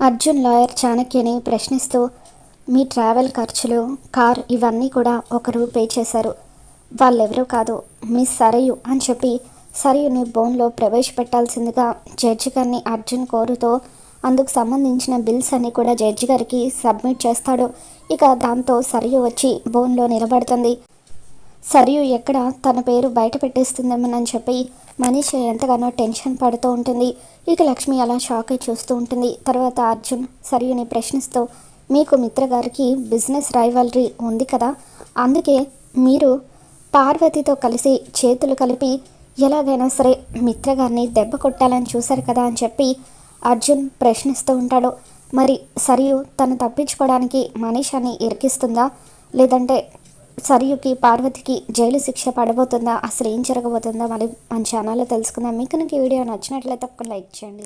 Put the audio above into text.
Arjun lawyer చాణక్యని ప్రశ్నిస్తూ మీ travel ఖర్చులు car ఇవన్నీ కూడా ఒకరు పే చేశారు. వాళ్ళెవరూ కాదు. మిస్ సరయు అని చెప్పి సరయుని బోన్లో ప్రవేశపెట్టాల్సిందిగా జడ్జి గారిని అర్జున్ కోరుతో అందుకు సంబంధించిన బిల్స్ అన్ని కూడా జడ్జి గారికి సబ్మిట్ చేస్తాడు. ఇక దాంతో సరియు వచ్చి బోన్లో నిలబడుతుంది. సరియు ఎక్కడ? తన పేరు బయట పెట్టేస్తుందేమోనని చెప్పి మనీష ఎంతగానో టెన్షన్ పడుతూ ఉంటుంది. ఇక లక్ష్మి అలా షాక్ అయి చూస్తూ ఉంటుంది. తర్వాత అర్జున్ సరియుని ప్రశ్నిస్తూ మీకు మిత్ర గారికి బిజినెస్ రైవల్రీ ఉంది కదా? అందుకే మీరు పార్వతితో కలిసి చేతులు కలిపి ఎలాగైనా సరే మిత్రగారిని దెబ్బ కొట్టాలని చూశారు కదా అని చెప్పి అర్జున్ ప్రశ్నిస్తూ ఉంటాడు. మరి సరియు తను తప్పించుకోవడానికి మనీషాన్ని ఇరికిస్తుందా? లేదంటే సరియుకి పార్వతికి జైలు శిక్ష పడబోతుందా? అసలు ఏం జరగబోతుందా మరి మన ఛానల్లో తెలుసుకుందాం. మీకు నాకు ఈ వీడియో నచ్చినట్లయితే ఒక లైక్ చేయండి.